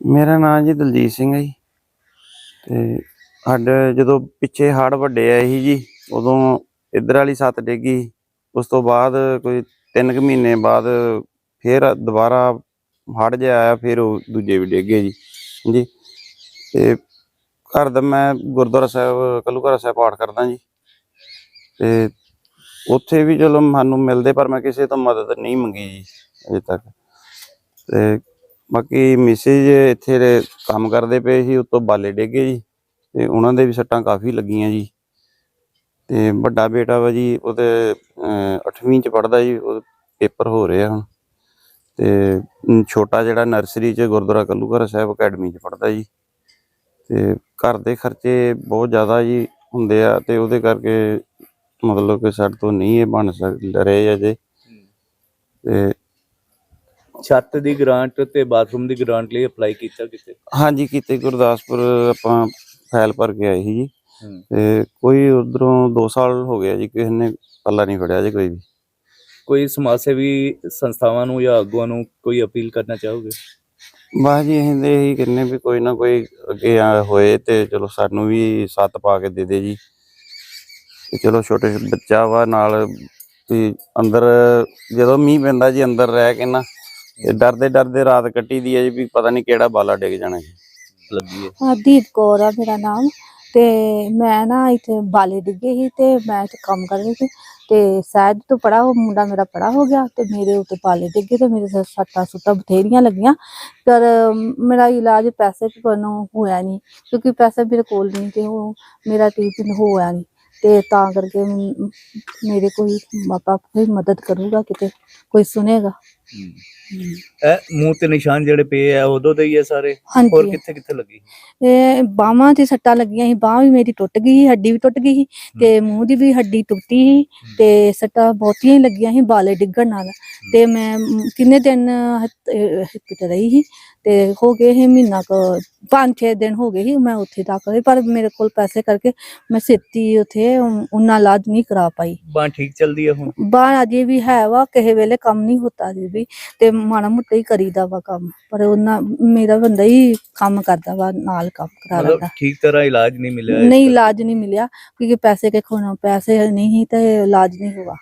ਮੇਰਾ ਨਾਮ ਜੀ ਦਲਜੀਤ ਸਿੰਘ ਹੈ ਜੀ। ਤੇ ਸਾਡੇ ਜਦੋਂ ਪਿੱਛੇ ਹੜ੍ਹ ਵੱਡੇ ਆਏ ਸੀ ਜੀ, ਉਦੋਂ ਇੱਧਰ ਵਾਲੀ ਸੱਤ ਡਿੱਗੀ। ਉਸ ਤੋਂ ਬਾਅਦ ਕੋਈ 3 ਕੁ ਮਹੀਨੇ ਬਾਅਦ ਫੇਰ ਦੁਬਾਰਾ ਹੜ੍ਹ ਜਿਹਾ ਆਇਆ, ਫਿਰ ਉਹ ਦੂਜੇ ਵੀ ਡਿੱਗੇ ਜੀ। ਜੀ ਤੇ ਘਰ ਦਾ ਮੈਂ ਗੁਰਦੁਆਰਾ ਸਾਹਿਬ, ਕਲੂਘਾਰਾ ਸਾਹਿਬ ਪਾਠ ਕਰਦਾ ਜੀ। ਤੇ ਉੱਥੇ ਵੀ ਚਲੋ ਸਾਨੂੰ ਮਿਲਦੇ, ਪਰ ਮੈਂ ਕਿਸੇ ਤੋਂ ਮਦਦ ਨਹੀਂ ਮੰਗੀ ਜੀ ਅਜੇ ਤੱਕ। ਤੇ ਬਾਕੀ ਮਿਸਿਜ ਇੱਥੇ ਦੇ ਕੰਮ ਕਰਦੇ ਪਏ ਸੀ, ਉੱਤੋਂ ਬਾਲੇ ਡੇਗੇ ਜੀ, ਤੇ ਉਹਨਾਂ ਦੇ ਵੀ ਸੱਟਾਂ ਕਾਫੀ ਲੱਗੀਆਂ ਜੀ। ਤੇ ਵੱਡਾ ਬੇਟਾ ਵਾ ਜੀ ਉਹਦੇ 8ਵੀਂ ਚ ਪੜਦਾ ਜੀ, ਉਹ ਪੇਪਰ ਹੋ ਰਿਹਾ ਆ ਹੁਣ। ਤੇ ਛੋਟਾ ਜਿਹੜਾ ਨਰਸਰੀ ਚ ਗੁਰਦੁਆਰਾ ਕੱਲੂਘਰ ਸਾਹਿਬ ਅਕੈਡਮੀ ਚ ਪੜਦਾ ਜੀ। ਤੇ ਘਰ ਦੇ ਖਰਚੇ ਬਹੁਤ ਜ਼ਿਆਦਾ ਜੀ ਹੁੰਦੇ ਆ, ਤੇ ਉਹਦੇ ਕਰਕੇ ਮਤਲਬ ਕਿ ਸਾਡੇ ਤੋਂ ਨਹੀਂ ਇਹ ਬਣ ਸਕ, ਰਹੇ ਅਜੇ। ਤੇ ਛੱਤ ਦੀ ਗ੍ਰਾਂਟ ਤੇ ਬਾਥਰੂਮ ਦੀ ਗ੍ਰਾਂਟ ਲਈ ਅਪਲਾਈ ਕੀਤਾ ਕਿਤੇ? ਹਾਂਜੀ ਕੀਤੇ ਗੁਰਦਾਸਪੁਰ ਆਪਾਂ ਫਾਈਲ ਭਰ ਕੇ ਆਏ ਸੀ ਜੀ। ਹੂੰ। ਤੇ ਕੋਈ ਉਧਰੋਂ 2 ਸਾਲ ਹੋ ਗਿਆ ਜੀ ਕਿਸੇ ਨੇ ਪੱਲਾ ਨਹੀਂ ਫੜਿਆ ਜੀ ਕੋਈ ਵੀ। ਕੋਈ ਸਮਾਜ ਸੇਵੀ ਸੰਸਥਾਵਾਂ ਨੂੰ ਜਾਂ ਆਗੂਆਂ ਨੂੰ ਕੋਈ ਅਪੀਲ ਕਰਨਾ ਚਾਹੋਗੇ? ਬਸ ਜੀ ਅਸੀਂ ਤੇ ਇਹੀ ਕਹਿੰਨੇ ਵੀ ਕੋਈ ਨਾ ਕੋਈ ਅੱਗੇ ਆ ਹੋਏ ਤੇ ਚਲੋ ਸਾਨੂੰ ਵੀ ਸੱਤ ਪਾ ਕੇ ਦੇ ਦੇ ਜੀ। ਤੇ ਚਲੋ ਛੋਟੇ ਬੱਚਾ ਵਾ ਨਾਲ ਵੀ ਅੰਦਰ ਜਦੋਂ ਮੀਂਹ ਪੈਂਦਾ ਜੀ ਅੰਦਰ ਰਹਿ ਕੇ ਨਾ ਤੇ ਡਰਦੇ ਡਰਦੇ ਰਾਤ ਕੱਟੀ ਦੀ ਹੈ ਜੀ ਵੀ ਪਤਾ ਨਹੀਂ ਕਿਹੜਾ ਬਾਲਾ ਡਿੱਗ ਜਾਣਾ ਜੀ। ਲੱਗੀ ਹੈ। ਹਰਦੀਪ ਕੌਰ ਆ ਮੇਰਾ ਨਾਮ। ਤੇ ਮੈਂ ਨਾ ਇੱਥੇ ਬਾਲੇ ਡਿੱਗੇ ਸੀ ਤੇ ਮੈਂ ਇੱਥੇ ਕੰਮ ਕਰ ਰਹੀ ਸੀ। ਤੇ ਸ਼ਾਇਦ ਤੋਂ ਪੜਾ ਉਹ ਮੁੰਡਾ ਮੇਰਾ ਪੜਾ ਹੋ ਗਿਆ ਤੇ ਮੇਰੇ ਉੱਤੇ ਬਾਲੇ ਡਿੱਗੇ ਤੇ ਮੇਰੇ ਸਿਰ ਸੱਟਾਂ ਸੁੱਟਾਂ ਬਥੇਰੀਆਂ ਲੱਗੀਆਂ। ਪਰ ਮੇਰਾ ਇਲਾਜ ਪੈਸੇ ਕੋਲੋਂ ਹੋਇਆ ਨਹੀਂ ਕਿਉਂਕਿ ਪੈਸੇ ਮੇਰੇ ਕੋਲ ਨਹੀਂ ਤੇ ਉਹ ਮੇਰਾ ਟ੍ਰੀਟਮੈਂਟ ਹੋਇਆ ਨਹੀਂ। ਤੇ ਤਾਂ ਕਰਕੇ ਮੇਰੇ ਕੋਈ ਮਾਪਾ ਕੋਈ ਮਦਦ ਕਰੂਗਾ ਕਿਤੇ ਕੋਈ ਸੁਨੇਗਾ? ਇਹ ਮੂੰਹ ਤੇ ਨਿਸ਼ਾਨ ਜਿਹੜੇ ਪਏ ਆ ਉਦੋਂ ਦੇ ਹੀ ਆ ਸਾਰੇ? ਹੋਰ ਕਿੱਥੇ ਕਿੱਥੇ ਲੱਗੀ? ਇਹ ਬਾਹਾਂ ਤੇ ਸੱਟਾਂ ਲੱਗੀਆਂ ਸੀ ਬਾਹ ਵੀ ਮੇਰੀ ਟੁੱਟ ਗਈ ਸੀ ਹੱਡੀ ਵੀ ਟੁੱਟ ਗਈ ਸੀ ਤੇ ਮੂੰਹ ਦੀ ਵੀ ਹੱਡੀ ਟੁੱਟੀ ਸੀ ਤੇ ਸੱਟਾਂ ਬਹੁਤੀਆਂ ਹੀ ਲੱਗੀਆਂ ਸੀ ਬਾਲੇ ਡਿੱਗਣ ਨਾਲ। ਤੇ ਮੈਂ ਮ, ਕਿੰਨੇ ਦਿਨ ਹਸਪੀਟਲ ਰਹੀ ਸੀ ਤੇ ਹੋ ਗਏ ਸੀ ਮਹੀਨਾ ਕੁ ਪੰਜ ਛੇ ਦਿਨ ਹੋ ਗਏ ਸੀ ਮੈਂ ਉੱਥੇ ਦਾਖਲ ਸੀ ਪਰ ਮੇਰੇ ਕੋਲ ਪੈਸੇ ਕਰਕੇ ਮੈਂ ਛੇਤੀ ਉੱਥੇ ਉਹਨਾਂ ਇਲਾਜ ਨਹੀਂ ਕਰਾ ਪਾਈ। ਬਾਂਹ ਠੀਕ ਚੱਲਦੀ ਹੈ ਹੁਣ? ਬਾਹਰ ਅਜੇ ਵੀ ਹੈ ਵਾ ਕਿਸੇ ਵੇਲੇ ਕੰਮ ਨਹੀਂ ਹੁੰਦਾ ਅਜੇ ਵੀ। ਤੇ ਮਾੜਾ ਮੋਟਾ ਹੀ ਕਰੀਦਾ ਵਾ ਕੰਮ ਪਰ ਉਹਨਾਂ ਮੇਰਾ ਬੰਦਾ ਹੀ ਕੰਮ ਕਰਦਾ ਵਾ ਨਾਲ ਕੰਮ ਕਰਾ ਮਤਲਬ ਲੈਂਦਾ ਠੀਕ ਤਰ੍ਹਾਂ ਇਲਾਜ ਨਹੀਂ ਮਿਲਿਆ ਇਸ ਨਹੀਂ। ਇਲਾਜ ਨਹੀਂ ਮਿਲਿਆ ਕਿਉਂਕਿ ਪੈਸੇ ਕੇ ਖੋਣਾ ਪੈਸੇ ਨਹੀਂ ਤੇ ਇਲਾਜ ਨਹੀਂ ਹੋਗਾ